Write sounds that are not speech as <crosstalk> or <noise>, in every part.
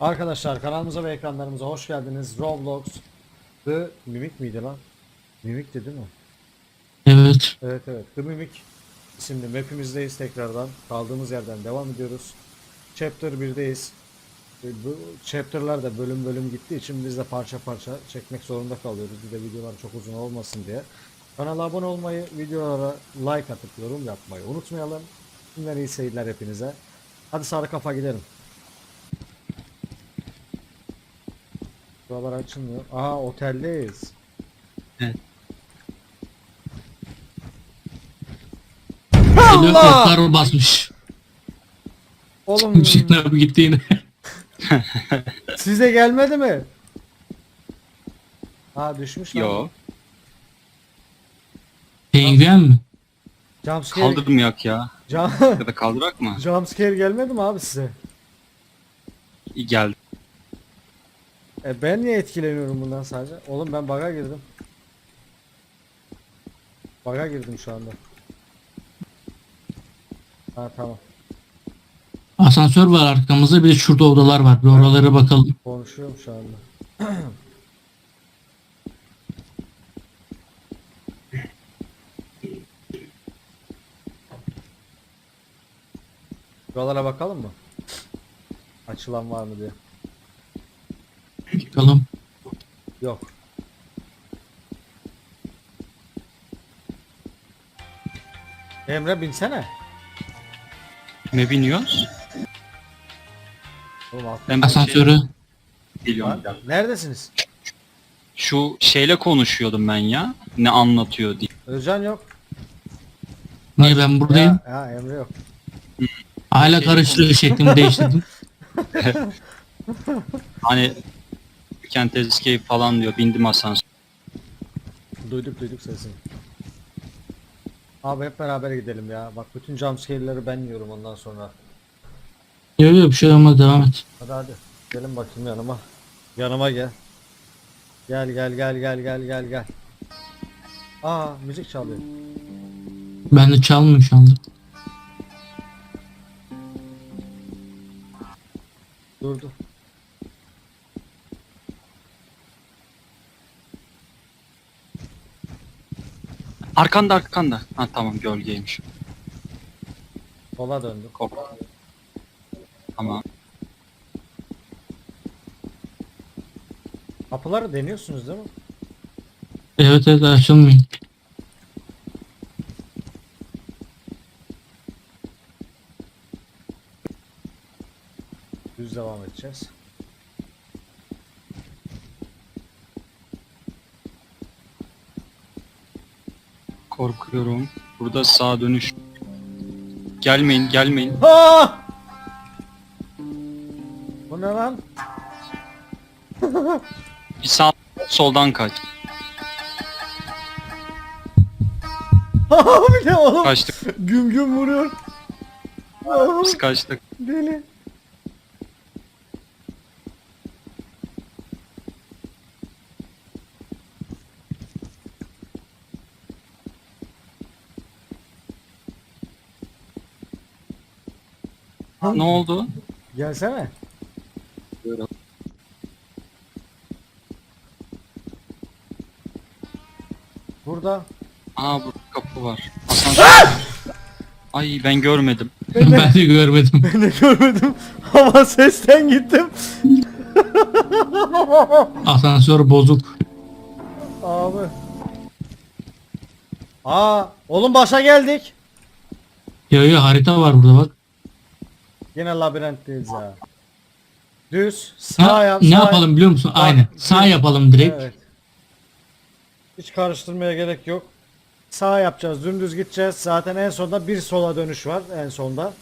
Arkadaşlar kanalımıza ve ekranlarımıza hoş geldiniz. Roblox The Mimik miydi lan? Mimikti değil mi? Evet. Evet evet. The Mimic isimli map'imizdeyiz tekrardan. Kaldığımız yerden devam ediyoruz. Chapter 1'deyiz. E, Bu chapter'lar da bölüm bölüm gittiği için biz de parça parça çekmek zorunda kalıyoruz. Bir de videolar çok uzun olmasın diye. Kanala abone olmayı, videolara like atıp yorum yapmayı unutmayalım. Şimdiden iyi seyirler hepinize. Hadi sarı kafa gidelim. Buralar açılmıyor. Aha oteldeyiz. Helikopter basmış. Oğlum Hüseyin abi gitti yine. <laughs> size gelmedi mi? Ha düşmüş lan. Yo. Penguen mi? Jumpscare, Kaldırım yok ya. Jump, Ya da kaldırak mı? <laughs> jumpscare gelmedi mi abi size? İyi geldi. E ben niye etkileniyorum bundan sadece? Oğlum ben bug'a girdim. Bug'a girdim şu anda. Ha tamam. Asansör var arkamızda bir de şurada odalar var. Bir oralara bakalım. Konuşuyorum şu anda. Buralara bakalım mı? Açılan var mı diye. Bakalım. Yok. Emre binsene. Ne biniyoruz? Oğlum Ben bu şey Asansörü. Neredesiniz? Şu şeyle konuşuyordum ben ya. Ne anlatıyor diye. Özcan yok. Niye ben buradayım? Ya, ha, Emre yok. Hala karıştırıyor şeklimi değiştirdim. <laughs> Hani Kent Escape falan diyor. Bindim asansör. Duyduk duyduk sesini. Abi hep beraber gidelim ya. Bak bütün jumpscare'leri ben yiyorum ondan sonra. Yok yok bir şey olmaz devam et. Hadi hadi. Gelin bakayım yanıma. Yanıma gel. Gel gel gel gel gel gel gel. Aa müzik çalıyor. Ben de çalmıyorum şu anda. Durdu. Arkanda arkanda. Ha tamam gölgeymiş. Sola döndü. Kork. Tamam. Kapıları deniyorsunuz değil mi? Evet evet açılmıyor. Düz devam edeceğiz. Korkuyorum. Burada sağ dönüş. Gelmeyin gelmeyin. Aa! Bu ne lan? <laughs> Bir sağ soldan kaç. bir de oğlum Kaçtık. güm güm vuruyor. Biz kaçtık. Deli. Ne oldu? Gelsene. Burada. Aa burada kapı var. Asansör. Ay ben görmedim. <laughs> ben de görmedim. <laughs> Ben de görmedim ama sesten gittim. <laughs> Asansör bozuk. Abi. Aa, oğlum başa geldik. Yo yo harita var burada bak. Yine labirentteyiz ya. Düz, sağ Ha, yap. ne sağ yapalım biliyor musun? Aynen. Sağ yapalım direkt. Evet. Hiç karıştırmaya gerek yok. Sağ yapacağız, dümdüz gideceğiz. Zaten en sonda bir sola dönüş var en sonda.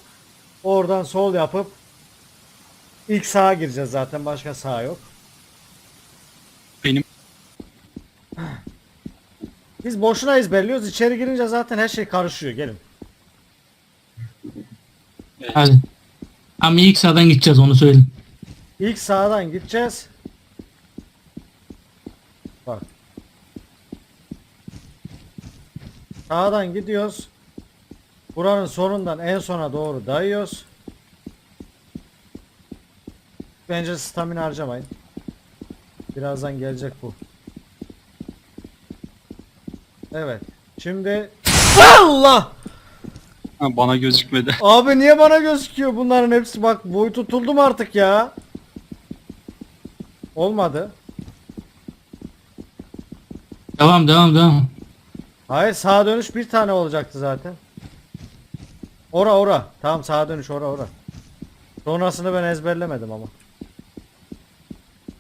Oradan sol yapıp ilk sağa gireceğiz zaten başka sağ yok. Benim Biz boşuna ezberliyoruz. İçeri girince zaten her şey karışıyor. Gelin. Hadi. Ama ilk sağdan gideceğiz onu söyleyeyim. İlk sağdan gideceğiz. Bak. Sağdan gidiyoruz. Buranın sonundan en sona doğru dayıyoruz. Bence stamina harcamayın. Birazdan gelecek bu. Evet. Şimdi Allah! Ha, bana gözükmedi. <laughs> Abi niye bana gözüküyor bunların hepsi bak boy tutuldu mu artık ya? Olmadı. Devam devam devam. Hayır sağa dönüş bir tane olacaktı zaten. Ora ora. Tamam sağa dönüş ora ora. Sonrasını ben ezberlemedim ama.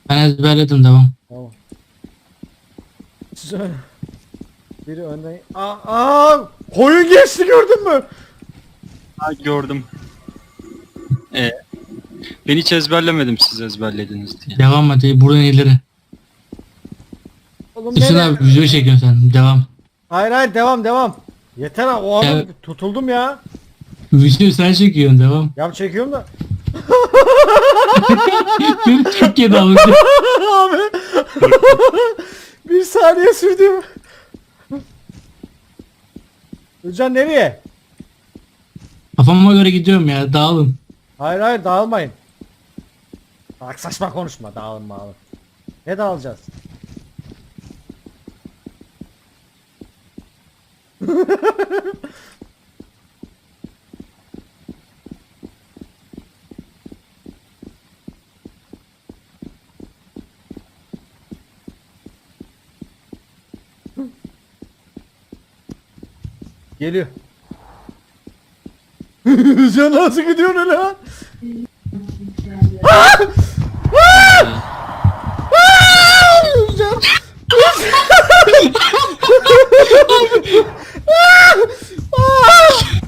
Ben ezberledim devam. Tamam. Söyle. Biri önden... Aa, aa, koyun geçti gördün mü? Ha, gördüm. Ee, ben hiç ezberlemedim siz ezberlediniz diye. Devam hadi buradan ileri. Oğlum nereye? abi video çekiyorsun sen. Devam. Hayır hayır devam devam. Yeter ha o an Evet. tutuldum ya. Video sen çekiyorsun devam. Ya çekiyorum da. Beni <laughs> çok yedi <laughs> abi. Bir saniye sürdü. Hocam nereye? Kafama göre gidiyorum ya dağılın. Hayır hayır dağılmayın. Bak saçma konuşma dağılın dağılın. Ne dağılacağız? <laughs> Geliyor. Can nasıl gidiyor öyle lan?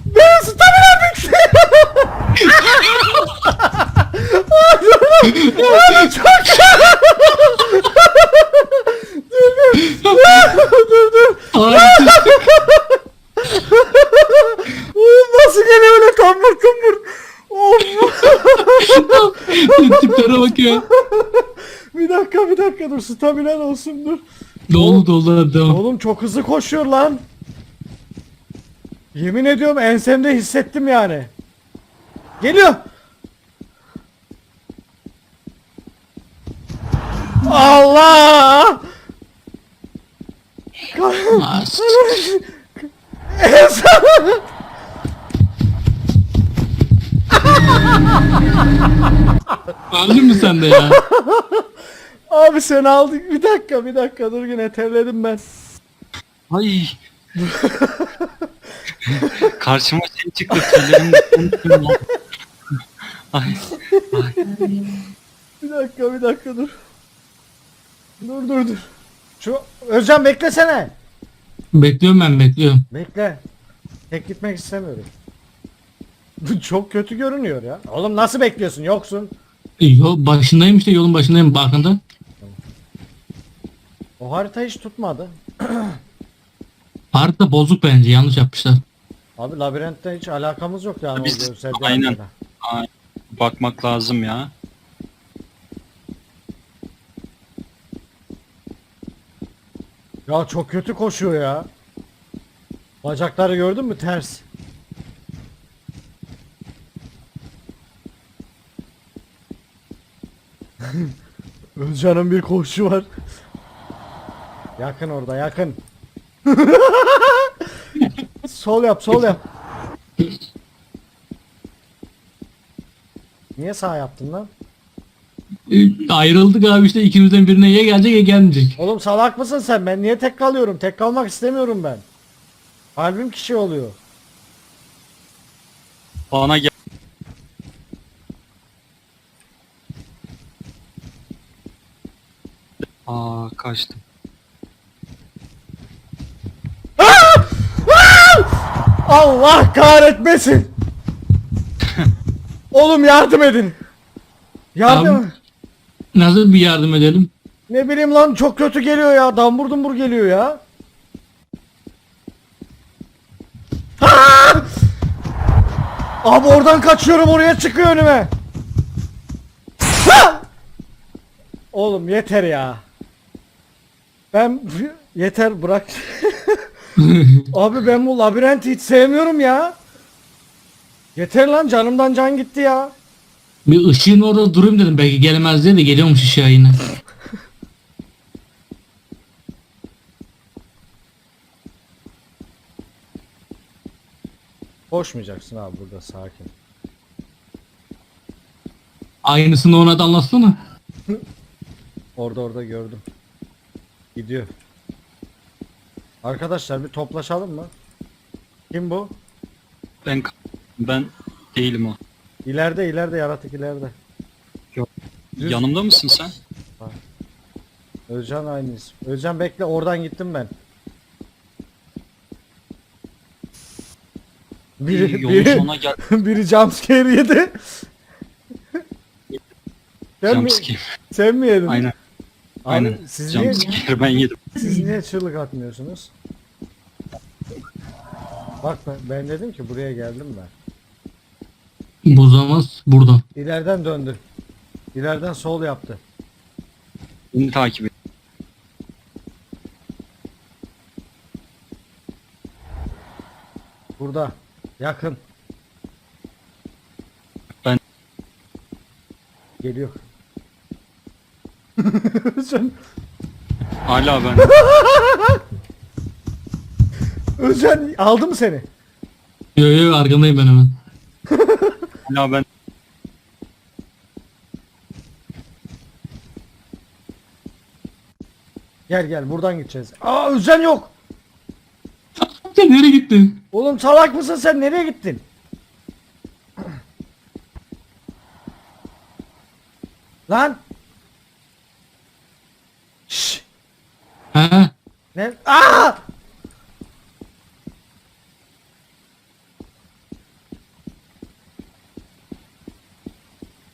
Ben stamina bitti. Çok dur dur. Abi Oğlum nasıl geliyor öyle tambur tumbur. Of. tiplere bakıyor. bir dakika bir dakika dur stamina olsun dur. Dolu dolu devam. Oğlum çok hızlı koşuyor lan. Yemin ediyorum ensemde hissettim yani. Geliyor. Allah! Aa, s- Ensem- Öldün mü sen de ya? <laughs> Abi sen aldık. Bir dakika bir dakika dur yine terledim ben. Ay. <laughs> Karşıma şey çıktı tüylerim. Ay. Bir dakika bir dakika dur. Dur dur dur. Şu Özcan beklesene. Bekliyorum ben bekliyorum. Bekle. Tek gitmek istemiyorum. Bu çok kötü görünüyor ya. Oğlum nasıl bekliyorsun? Yoksun. Yo, başındayım işte yolun başındayım farkında. O harita hiç tutmadı. <clears throat> Harita bozuk bence yanlış yapmışlar. Abi labirentte hiç alakamız yok yani. Biz- o aynen. haritada. Ay, bakmak lazım ya. Ya çok kötü koşuyor ya. Bacakları gördün mü ters. <laughs> Özcan'ın bir koşu var. Yakın orada yakın. sol yap sol yap. Niye sağ yaptın lan? Ee, Ayrıldık abi işte ikimizden birine ya gelecek ya gelmeyecek. Oğlum salak mısın sen? Ben niye tek kalıyorum? Tek kalmak istemiyorum ben. Kalbim kişi oluyor. Bana gel. Aa kaçtım. Allah kahretmesin. <laughs> Oğlum yardım edin. Yardım. Abi- Nasıl bir yardım edelim? Ne bileyim lan çok kötü geliyor ya. Dambur dumbur geliyor ya. Aa! <laughs> Abi oradan kaçıyorum oraya çıkıyor önüme. Ha! Oğlum yeter ya. Ben <laughs> yeter bırak. Abi ben bu labirenti hiç sevmiyorum ya. Yeter lan canımdan can gitti ya. Bir ışığın orada durayım dedim belki gelemez diye de geliyormuş ışığa yine. Koşmayacaksın abi burada sakin. Aynısını ona da anlatsana. <laughs> Orada orada gördüm. Gidiyor. Arkadaşlar bir toplaşalım mı? Kim bu? Ben ben değilim o. İleride ileride yaratık ileride. Düz. Yanımda mısın sen? Özcan aynıyız. Özcan bekle oradan gittim ben. Biri, Yolun biri, sonuna gel. <laughs> biri jumpscare yedi. sen, mi, sen mi yedin? Aynen. Abi, Aynen. Siz niye, Jumpscare ben yedim. siz niye çığlık atmıyorsunuz? Bak ben, ben dedim ki buraya geldim ben. Bozamaz burada. İleriden döndü. İleriden sol yaptı. Beni takip et. Burada. Yakın. Ben- Geliyor. Özcan, Hala ben. Özcan aldı mı seni? Yo yo arkandayım ben hemen. Hala ben. Gel gel buradan gideceğiz. Aa Özcan yok. Sen nereye gittin? Oğlum salak mısın sen nereye gittin? Lan. Ne? Aa!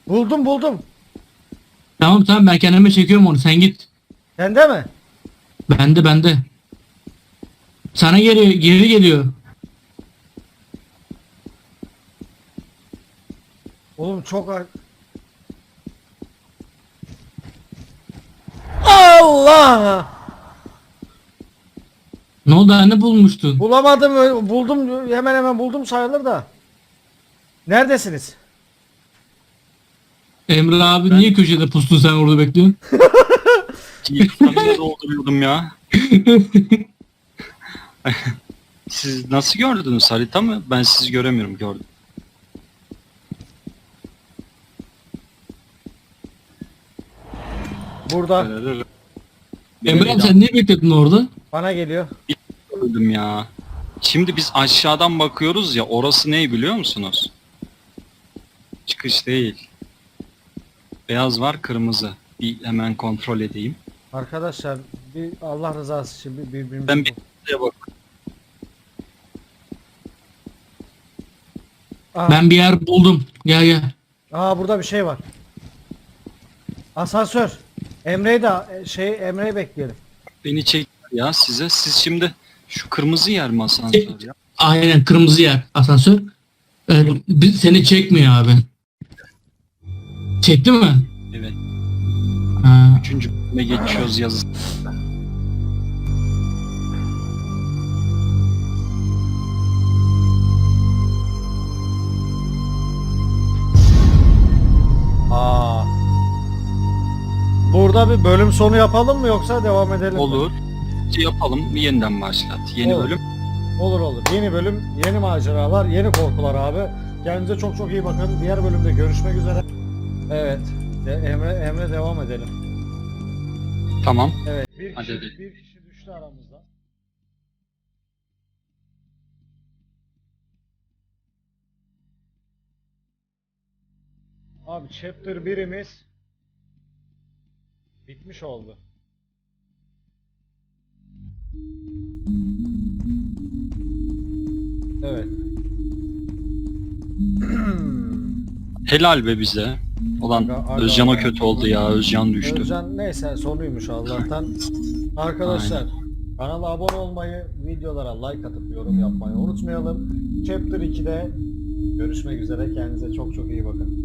Buldum buldum. Tamam tamam ben kendime çekiyorum onu sen git. Sende mi? Bende bende. Sana geliyor geri geliyor. Oğlum çok ar- Allah! Ne oldu anne bulmuştun? Bulamadım, buldum hemen hemen buldum sayılır da. Neredesiniz? Emre abi niye köşede pustun sen orada bekliyorsun? <laughs> Stamina dolduruyordum ya. <laughs> Siz nasıl gördünüz harita mı? Ben sizi göremiyorum gördüm. Burada. Emre abi sen niye bekledin orada? Bana geliyor. Öldüm ya. Şimdi biz aşağıdan bakıyoruz ya orası ne biliyor musunuz? Çıkış değil. Beyaz var kırmızı. Bir hemen kontrol edeyim. Arkadaşlar bir Allah rızası için bir birbirimize Ben bir şuraya bak. Aa, Ben bir yer buldum. Gel gel. aa burada bir şey var. Asansör. Emre'yi de e, şey Emre'yi bekleyelim. Beni çek ya size. Siz şimdi şu kırmızı yer mi asansör ya? Aynen kırmızı yer asansör. Ee, biz- seni çekmiyor abi. Çekti mi? Evet. Ha. Üçüncü bölüme geçiyoruz yazı. Aa. Burada bir bölüm sonu yapalım mı yoksa devam edelim mi? Olur. Yapalım yeniden başlat. Yeni Olur. bölüm. Olur olur. Yeni bölüm, yeni maceralar, yeni korkular abi. Kendinize çok çok iyi bakın. Diğer bölümde görüşmek üzere. Evet. De- Emre Emre devam edelim. Tamam. Evet. Bir kişi, hadi. bir kişi düştü aramızda. Abi chapter 1'imiz bitmiş oldu. Evet. <clears throat> Helal be bize. Ulan Aga, aga, Özcan o aga. kötü oldu ya. Özcan düştü. Özcan neyse sonuymuş Allah'tan. <clears throat> Arkadaşlar kanala abone olmayı, videolara like atıp yorum yapmayı unutmayalım. Chapter 2'de görüşmek üzere. Kendinize çok çok iyi bakın.